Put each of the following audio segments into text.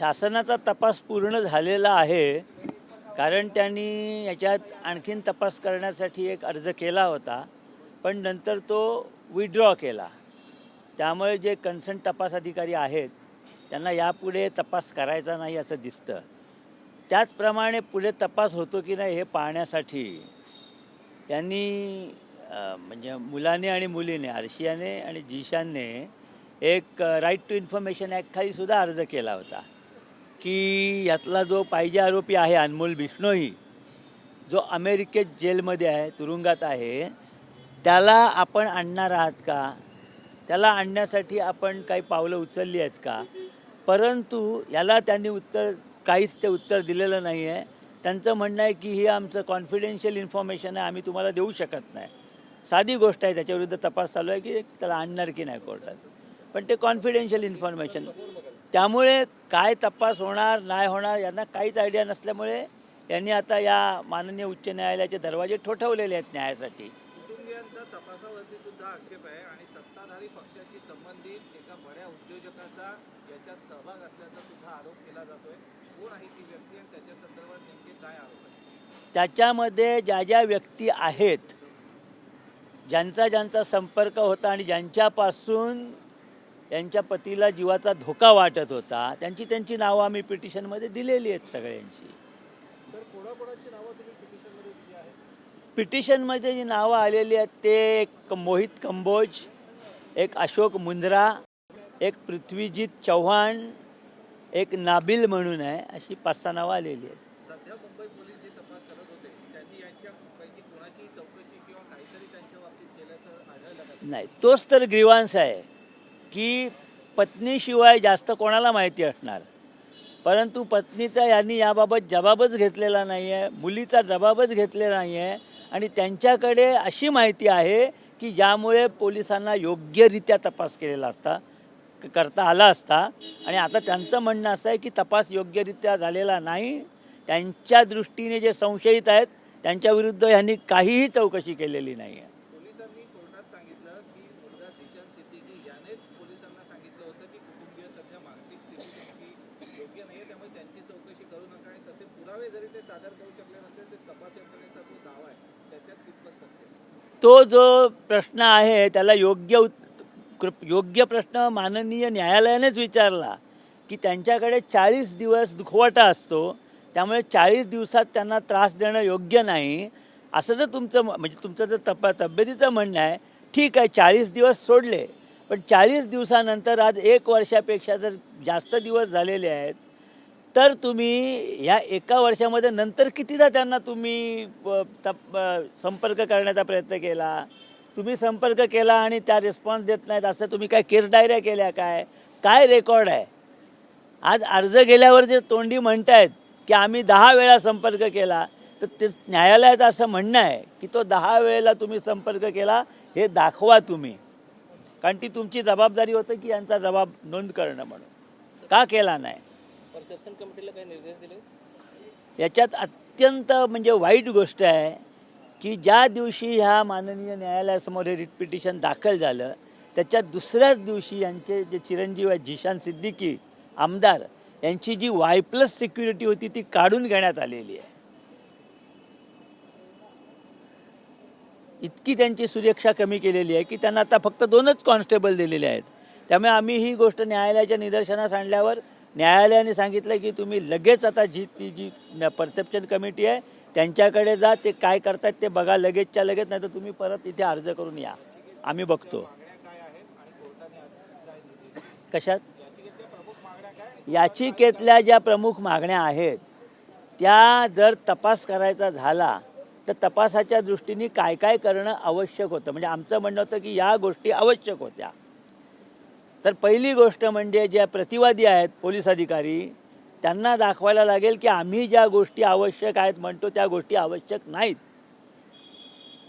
शासनाचा तपास पूर्ण झालेला आहे कारण त्यांनी याच्यात आणखीन तपास करण्यासाठी एक अर्ज केला होता पण नंतर तो विड्रॉ केला. त्यामुळे जे कन्सर्न तपास अधिकारी आहेत त्यांना यापुढे तपास करायचा नाही असं दिसतं. त्याचप्रमाणे पुढे तपास होतो की नाही हे पाहण्यासाठी त्यांनी म्हणजे मुलाने आणि मुलीने आर्शियाने आणि जिशानने एक राईट टू इन्फॉर्मेशन ॲक्टखाली सुद्धा अर्ज केला होता. की यातला जो पाहिजे आरोपी आहे अनमोल बिष्णोई जो अमेरिकेत जेलमध्ये आहे तुरुंगात आहे त्याला आपण आणणार आहात का? त्याला आणण्यासाठी आपण काही पावलं उचलली आहेत का? परंतु याला त्यांनी उत्तर काहीच ते उत्तर दिलेलं नाही आहे त्यांचं म्हणणं आहे की हे आमचं कॉन्फिडेन्शियल इन्फॉर्मेशन आहे आम्ही तुम्हाला देऊ शकत नाही. साधी गोष्ट आहे त्याच्याविरुद्ध तपास चालू आहे की त्याला आणणार की नाही कोर्टात. पण ते कॉन्फिडेन्शियल इन्फॉर्मेशन त्यामुळे काय तपास होणार नाही होणार यांना काहीच आयडिया नसल्यामुळे यांनी आता या माननीय उच्च न्यायालयाचे दरवाजे ठोठवलेले आहेत न्यायासाठी. तपासावरती सुद्धा आक्षेप आहे आणि सत्ताधारी पक्षाशी संबंधित एका बड्या उद्योजकाचा याच्यात सहभाग असल्याचा सुद्धा आरोप केला जातोय. कोण आहे ती व्यक्ती आणि त्याच्या संदर्भात नेमके काय आरोप आहे? त्याच्यामध्ये ज्या ज्या व्यक्ती आहेत ज्यांचा ज्यांचा संपर्क होता आणि ज्यांच्यापासून यांच्या पतीला जीवाचा धोका वाटत होता. त्यांची त्यांची नावं आम्ही पिटिशनमध्ये दिलेली आहेत सगळ्यांची. पिटिशनमध्ये जी नावं आलेली आहेत ते एक मोहित कंबोज एक अशोक मुंद्रा एक पृथ्वीजीत चव्हाण एक नाबिल म्हणून आहे अशी पाच सहा नावं आलेली आहेत. नाही तोच तर ग्रीवांस आहे. की पत्नीशिवाय जास्त कोणाला माहिती असणार? परंतु पत्नीचा यांनी याबाबत जबाबच घेतलेला नाही आहे मुलीचा जबाबच घेतलेला नाही आहे आणि त्यांच्याकडे अशी माहिती आहे की ज्यामुळे पोलिसांना योग्यरित्या तपास केलेला असता क- करता आला असता. आणि आता त्यांचं म्हणणं असं आहे की तपास योग्यरित्या झालेला नाही. त्यांच्या दृष्टीने जे संशयित आहेत त्यांच्याविरुद्ध यांनी काहीही चौकशी केलेली नाही आहे पोलिसांनी कोर्टात सांगितलं की मुलगा झिशान सिद्दीकी यानेच पोलिसांना सांगितलं होतं की कुटुंबीय सध्या मानसिक स्थिती त्यांची योग्य नाही त्यामुळे त्यांची चौकशी करू नका आणि तसे पुरावे जरी ते सादर करू शकले नसले तर तपास यंत्रणेचा जो दावा आहे त्याच्यात कितपत तथ्य आहे? तो जो प्रश्न आहे त्याला योग्य उत- कृप- योग्य प्रश्न माननीय न्यायालयानेच विचारला की त्यांच्याकडे चाळीस दिवस दुखवटा असतो त्यामुळे चाळीस दिवसात त्यांना त्रास देणं योग्य नाही. असं जर तुमचं म- म्हणजे तुमचं जर तप तब्येतीचं म्हणणं आहे ठीक आहे चाळीस दिवस सोडले पण चाळीस दिवसानंतर आज एक वर्षापेक्षा जर जास्त दिवस झालेले आहेत तर तुम्ही ह्या एका वर्षामध्ये नंतर कितीदा त्यांना तुम्ही तप संपर्क करण्याचा प्रयत्न केला? तुम्ही संपर्क केला आणि त्या रिस्पॉन्स देत नाहीत असं तुम्ही काय केस डायऱ्या केल्या काय? काय रेकॉर्ड आहे? आज अर्ज गेल्यावर जे तोंडी म्हणतायत की आम्ही दहा वेळा संपर्क केला तर ते न्यायालयाचं असं म्हणणं आहे की तो दहा वेळेला तुम्ही संपर्क केला हे दाखवा तुम्ही. कारण ती तुमची जबाबदारी होतं की यांचा जबाब नोंद करणं म्हणून. का केला नाही? परसेप्शन कमिटीला काही निर्देश दिले? याच्यात अत्यंत म्हणजे वाईट गोष्ट आहे की ज्या दिवशी ह्या माननीय न्यायालयासमोर हे रिट पिटिशन दाखल झालं त्याच्या दुसऱ्याच दिवशी यांचे जे चिरंजीव आहेत जिशान सिद्दीकी आमदार यांची जी वाय प्लस सिक्युरिटी होती ती काढून घेण्यात आलेली आहे. इतकी त्यांची सुरक्षा कमी केलेली आहे की त्यांना आता फक्त दोनच कॉन्स्टेबल दिलेले आहेत. त्यामुळे आम्ही ही गोष्ट न्यायालयाच्या निदर्शनास आणल्यावर न्यायालयाने सांगितलं की तुम्ही लगेच आता जी ती जी परसेप्शन कमिटी आहे त्यांच्याकडे जा ते काय करतात ते बघा लगेचच्या लगेच नाही तर तुम्ही परत इथे अर्ज करून या. आम्ही बघतो. कशात? याचिकेतल्या ज्या प्रमुख मागण्या आहेत त्या जर तपास करायचा झाला तर तपासाच्या दृष्टीने काय काय करणं आवश्यक होतं? म्हणजे आमचं म्हणणं होतं की या गोष्टी आवश्यक होत्या. तर पहिली गोष्ट म्हणजे ज्या प्रतिवादी आहेत पोलीस अधिकारी त्यांना दाखवायला लागेल की आम्ही ज्या गोष्टी आवश्यक आहेत म्हणतो त्या गोष्टी आवश्यक नाहीत.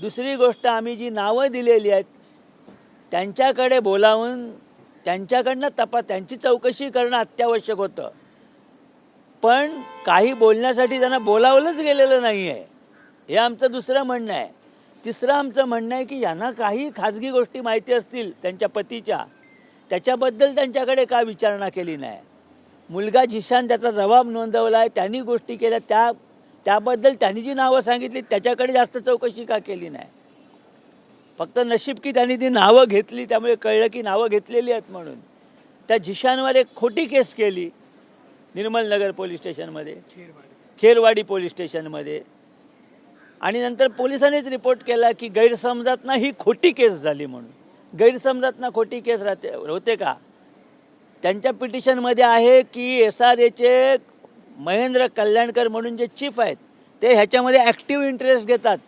दुसरी गोष्ट आम्ही जी नावं दिलेली आहेत त्यांच्याकडे बोलावून त्यांच्याकडनं तपास त्यांची चौकशी करणं अत्यावश्यक होतं. पण काही बोलण्यासाठी त्यांना बोलावलंच गेलेलं नाही आहे हे आमचं दुसरं म्हणणं आहे. तिसरं आमचं म्हणणं आहे की यांना काही खाजगी गोष्टी माहिती असतील त्यांच्या पतीच्या त्याच्याबद्दल त्यांच्याकडे का विचारणा केली नाही? मुलगा झिशान त्याचा जबाब नोंदवला आहे त्यांनी गोष्टी केल्या त्या त्याबद्दल त्यांनी जी नावं सांगितली त्याच्याकडे जास्त चौकशी का केली नाही? फक्त नशीब की त्यांनी ती नावं घेतली त्यामुळे कळलं की नावं घेतलेली आहेत म्हणून. त्या झिशानवर एक खोटी केस केली निर्मल नगर पोलीस स्टेशनमध्ये. खेरवाडी पोलीस स्टेशनमध्ये. आणि नंतर पोलिसांनीच रिपोर्ट केला की गैरसमजात ही खोटी केस झाली म्हणून. गैरसमजात ना खोटी केस राहते होते का? त्यांच्या पिटिशनमध्ये आहे की एस आर एचे महेंद्र कल्याणकर म्हणून जे चीफ आहेत ते ह्याच्यामध्ये ॲक्टिव्ह इंटरेस्ट घेतात.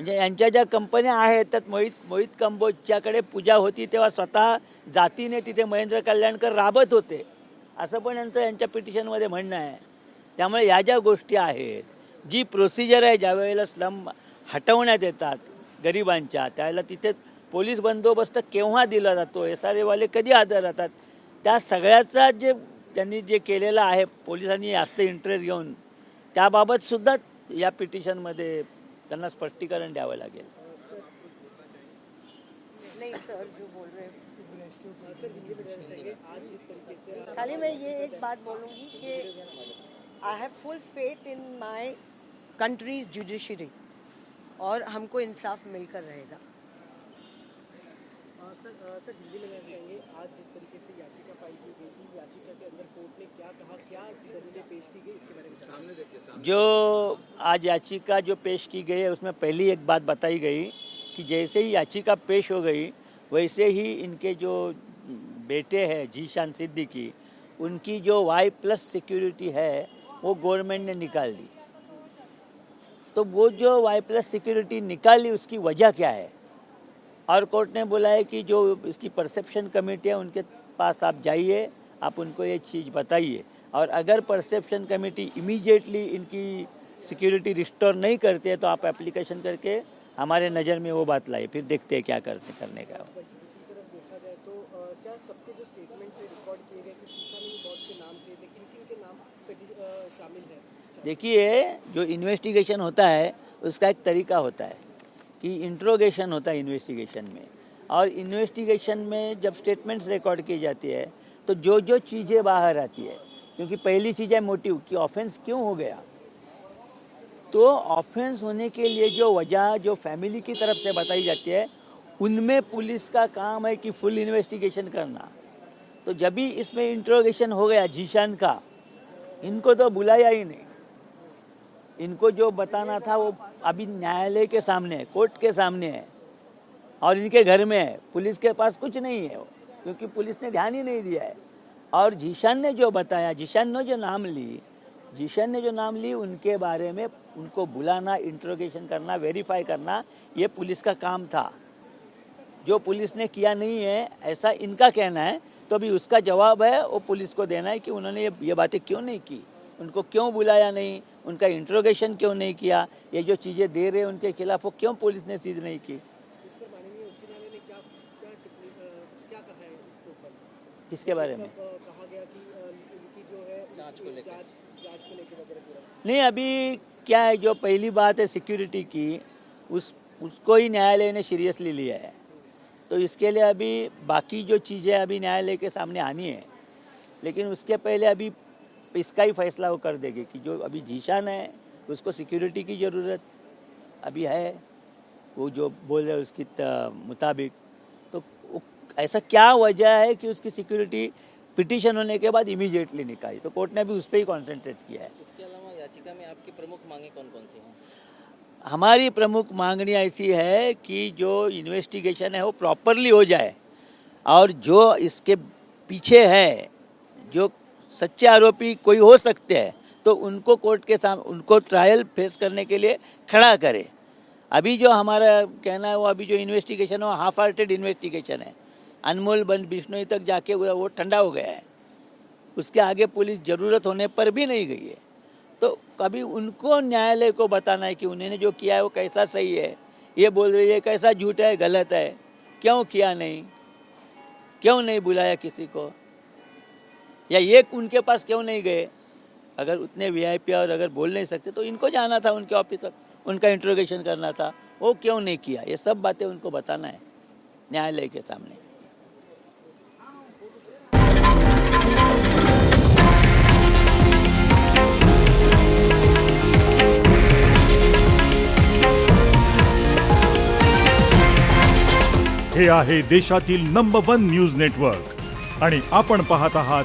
म्हणजे यांच्या ज्या कंपन्या आहेत त्यात मोहित मोहित कंबोजच्याकडे पूजा होती तेव्हा स्वतः जातीने तिथे महेंद्र कल्याणकर राबत होते. असं पण यांचं यांच्या पिटिशनमध्ये म्हणणं आहे. त्यामुळे या ज्या गोष्टी आहेत जी प्रोसिजर आहे ज्या वेळेला स्लम हटवण्यात येतात गरिबांच्या. त्याला तिथे पोलीस बंदोबस्त केव्हा दिला जातो? एस आर एवाले कधी हजर राहतात? त्या सगळ्याचा जे त्यांनी जे केलेलं आहे पोलिसांनी जास्त इंटरेस्ट घेऊन त्याबाबत सुद्धा या पिटिशनमध्ये त्यांना स्पष्टीकरण द्यावं लागेल. नहीं सर जो बोल रहे हैं खाली मैं ये एक बात बोलूँगी कि I have full faith in my country's judiciary और हमको इंसाफ मिलकर रहेगा। सर सर दिल्ली में चाहेंगे आज जिस तरीके से याचिका फ़ाइल की गई थी याचिका के अंदर कोर्ट ने क्या कहा क्या दलीलें पेश की गई इसके बारे में सामने। जो आज याचिका जो पेश की गई है उसमें पहली एक बात बताई गई कि जैसे ही याचिका पेश हो गई वैसे ही इनके जो बेटे हैं जीशान सिद्दीकी उनकी जो वाई प्लस सिक्योरिटी है वो गवर्नमेंट ने निकाल दी। तो वो जो वाई प्लस सिक्योरिटी निकाली, उसकी वजह क्या है? और कोर्ट ने बोला है कि जो इसकी परसेप्शन कमेटी है, उनके पास आप जाइए, आप उनको ये चीज़ बताइए। और अगर परसेप्शन कमेटी इमीडिएटली इनकी सिक्योरिटी रिस्टोर नहीं करते है तो आप एप्लीकेशन करके हमारे नज़र में वो बात लाइए, फिर देखते हैं क्या करते करने का। शामिल है? देखिए, जो इन्वेस्टिगेशन होता है, उसका एक तरीका होता है कि इंट्रोगेशन होता है इन्वेस्टिगेशन में। और इन्वेस्टिगेशन में जब स्टेटमेंट्स रिकॉर्ड की जाती है तो जो जो चीज़ें बाहर आती है, क्योंकि पहली चीज़ है मोटिव कि ऑफेंस क्यों हो गया? तो ऑफेंस होने के लिए जो वजह, जो फैमिली की तरफ़ से बताई जाती है, उनमें पुलिस का काम है कि फुल इन्वेस्टिगेशन करना। तो जब भी इसमें इंट्रोगेशन हो गया जीशान का, इनको तो बुलाया ही नहीं। इनको जो बताना था वो अभी न्यायालय के सामने है, कोर्ट के सामने है और इनके घर में है। पुलिस के पास कुछ नहीं है क्योंकि पुलिस ने ध्यान ही नहीं दिया है। और जीशान ने जो बताया, जीशान ने जो नाम ली, जीशन ने जो नाम ली, उनके बारे में उनको बुलाना इंट्रोगेशन करना वेरीफाई करना, ये पुलिस का काम था। जो पुलिस ने किया नहीं है, ऐसा इनका कहना है तो अभी उसका जवाब है, वो पुलिस को देना है कि उन्होंने ये ये बातें क्यों नहीं की। उनको क्यों बुलाया नहीं? उनका इंट्रोगेशन क्यों नहीं किया? ये जो चीज़ें दे रहे हैं उनके खिलाफ वो क्यों पुलिस ने सीज नहीं की? इस पर माननीय उच्च न्यायालय ने क्या क्या टिप्पणी क्या कहा इसके ऊपर? किसके बारे में? नहीं अभी क्या है जो पहली बात है सिक्योरिटी की उस उसको ही न्यायालय ने सीरियसली लिया है। तो इसके लिए अभी बाकी जो चीज़ें अभी न्यायालय के सामने आनी है लेकिन उसके पहले अभी इसका ही फैसला वो कर देगी कि जो अभी जीशान है उसको सिक्योरिटी की ज़रूरत अभी है वो जो बोल रहे हैं उसकी मुताबिक। तो ऐसा क्या वजह है कि उसकी सिक्योरिटी पिटीशन होने के बाद इमीडिएटली निकाली? तो कोर्ट ने अभी उस पर ही कॉन्सेंट्रेट किया है। इसके अलावा याचिका में आपकी प्रमुख मांगे कौन कौन सी हैं? हमारी प्रमुख मांगनी ऐसी है कि जो इन्वेस्टिगेशन है वो प्रॉपरली हो जाए। और जो इसके पीछे है जो सच्चे आरोपी कोई हो सकते हैं तो उनको कोर्ट के सामने उनको ट्रायल फेस करने के लिए खड़ा करे। अभी जो हमारा कहना है, वो अभी जो इन्वेस्टिगेशन है, वो हाफ़ हार्टेड इन्वेस्टिगेशन है। अनमोल बंद बिश्नोई तक जाके वो ठंडा हो गया है। उसके आगे पुलिस ज़रूरत होने पर भी नहीं गई है। तो कभी उनको न्यायालय को बताना है कि उन्होंने जो किया है, वो कैसा सही है? ये बोल रही है, कैसा झूठ है, गलत है? क्यों किया नहीं? क्यों नहीं बुलाया किसी को? या एक उनके पास क्यों नहीं गए? अगर उतने वी और अगर बोल नहीं सकते तो इनको जाना था उनके ऑफिस उनका इंट्रोगेशन करना था। वो क्यों नहीं किया? ये सब बातें उनको बताना है न्यायालय के सामने। हे आहे देशातील नंबर वन न्यूज नेटवर्क आणि आपण पाहत आहात